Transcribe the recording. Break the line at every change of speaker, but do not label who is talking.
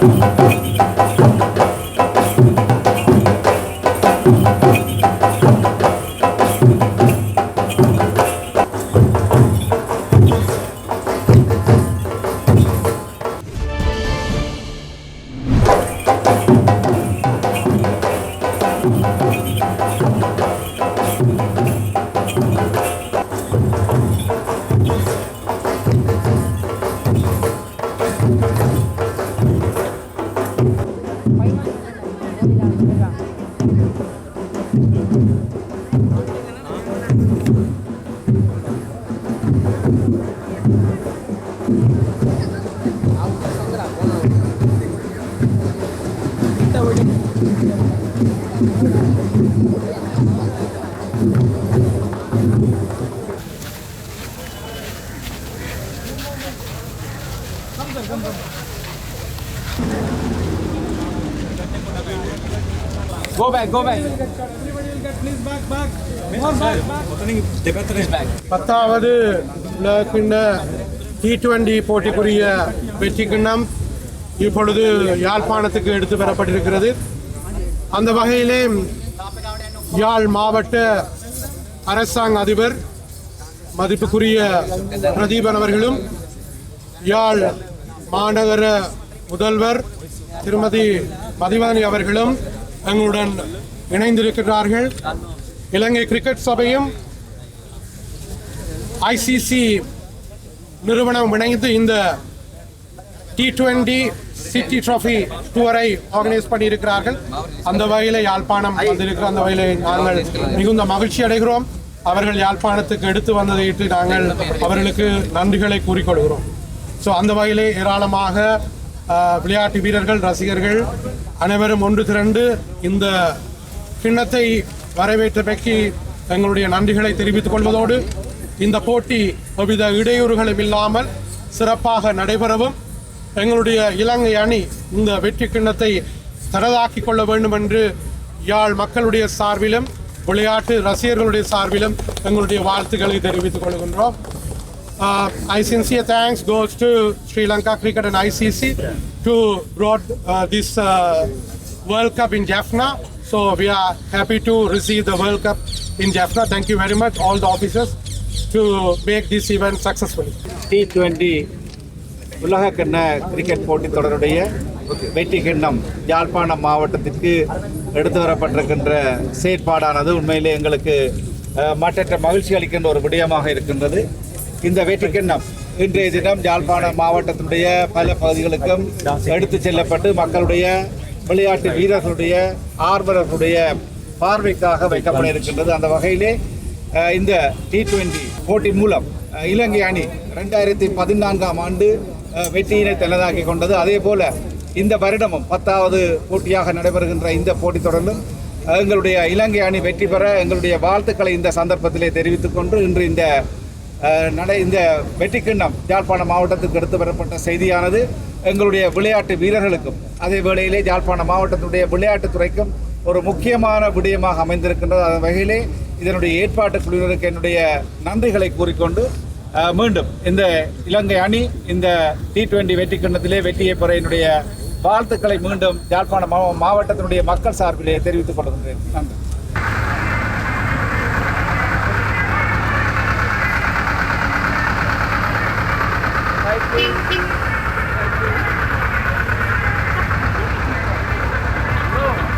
Thank Go back, go back.
பத்தாவது உலகக்கிண்ண T twenty போட்டிக்குரிய வெற்றி கிண்ணம் இப்பொழுது யாழ்ப்பாணத்துக்கு எடுத்து பெறப்பட்டிருக்கிறது அந்த வகையிலே யாழ் மாவட்ட அரசாங்க அதிபர் மதிப்புக்குரிய பிரதீபன் அவர்களும் யாழ் மாநகர முதல்வர் திருமதி மதிவானி அவர்களும் எங்களுடன் இணைந்திருக்கிறார்கள். இலங்கை கிரிக்கெட் சபையும் ஐசிசி நிறுவனம் இணைந்து இந்த டி டுவெண்டி சிட்டி ட்ராஃபி டூரை ஆர்கனைஸ் பண்ணியிருக்கிறார்கள். அந்த வகையில் யாழ்ப்பாணம் வந்திருக்கிற அந்த வகையில் நாங்கள் மிகுந்த மகிழ்ச்சி அடைகிறோம். அவர்கள் யாழ்ப்பாணத்துக்கு எடுத்து வந்ததை நாங்கள் அவர்களுக்கு நன்றிகளை கூறிக்கொள்கிறோம். ஸோ அந்த வகையிலே ஏராளமாக விளையாட்டு வீரர்கள் ரசிகர்கள் அனைவரும் ஒன்று திரண்டு இந்த கிண்ணத்தை வரவேற்றமைக்கு எங்களுடைய நன்றிகளை தெரிவித்துக் கொள்வதோடு இந்த போட்டி எவ்வித இடையூறுகளும் இல்லாமல் சிறப்பாக நடைபெறவும் எங்களுடைய இலங்கை அணி இந்த வெற்றி கிண்ணத்தை தரதாக்கிக் கொள்ள வேண்டும் என்று யாழ் மக்களுடைய சார்பிலும் விளையாட்டு ரசிகர்களுடைய சார்பிலும் எங்களுடைய வாழ்த்துக்களை தெரிவித்துக் கொள்கின்றோம். Uh, I sincere thanks goes to Sri Lanka Cricket and ICC to brought uh, this uh, World Cup in Jaffna. So we are happy to receive the World Cup in Jaffna. Thank you very much, all the officers, to make this event successful.
T twenty உலக கிண்ண cricket போட்டித் தொடருடைய வெற்றி கிண்ணம் யாழ்ப்பாணம் மாவட்டத்திற்கு எடுத்து வரப்பட்டிருக்கின்ற செயற்பாடானது உண்மையிலே எங்களுக்கு மற்றற்ற மகிழ்ச்சி அளிக்கின்ற ஒரு விடயமாக இருக்கின்றது இந்த வெற்றிக்கிண்ணம் இன்றைய தினம் யாழ்ப்பாண மாவட்டத்தினுடைய பல பகுதிகளுக்கும் எடுத்து செல்லப்பட்டு மக்களுடைய விளையாட்டு வீரர்களுடைய ஆர்வலர்களுடைய பார்வைக்காக வைக்கப்பட இருக்கின்றது. அந்த வகையிலே இந்த டி டுவெண்டி போட்டி மூலம் இலங்கை அணி ரெண்டாயிரத்தி பதினான்காம் ஆண்டு வெற்றியினை தனதாக்கி கொண்டது. அதே போல இந்த வருடமும் பத்தாவது போட்டியாக நடைபெறுகின்ற இந்த போட்டித் தொடரிலும் எங்களுடைய இலங்கை அணி வெற்றி பெற எங்களுடைய வாழ்த்துக்களை இந்த சந்தர்ப்பத்திலே தெரிவித்துக் கொண்டு இன்று இந்த நடை இந்த வெட்டிக்கிண்ணம் கிண்ணம் யாழ்ப்பாணம் மாவட்டத்துக்கு எடுத்து வரப்பட்ட செய்தியானது எங்களுடைய விளையாட்டு வீரர்களுக்கும் அதே வேளையிலே யாழ்ப்பாணம் மாவட்டத்துடைய விளையாட்டுத் துறைக்கும் ஒரு முக்கியமான விடயமாக அமைந்திருக்கின்றது. அதன் வகையிலே இதனுடைய ஏற்பாட்டு குழுவினருக்கு என்னுடைய நன்றிகளை கூறிக்கொண்டு மீண்டும் இந்த இலங்கை அணி இந்த டி டுவெண்டி வெற்றி கிண்ணத்திலே வெற்றியை பெற என்னுடைய வாழ்த்துக்களை மீண்டும் யாழ்ப்பாணம் மாவ- மாவட்டத்தினுடைய மக்கள் சார்பிலே தெரிவித்துக் கொள்கின்றேன். நன்றி. Bye.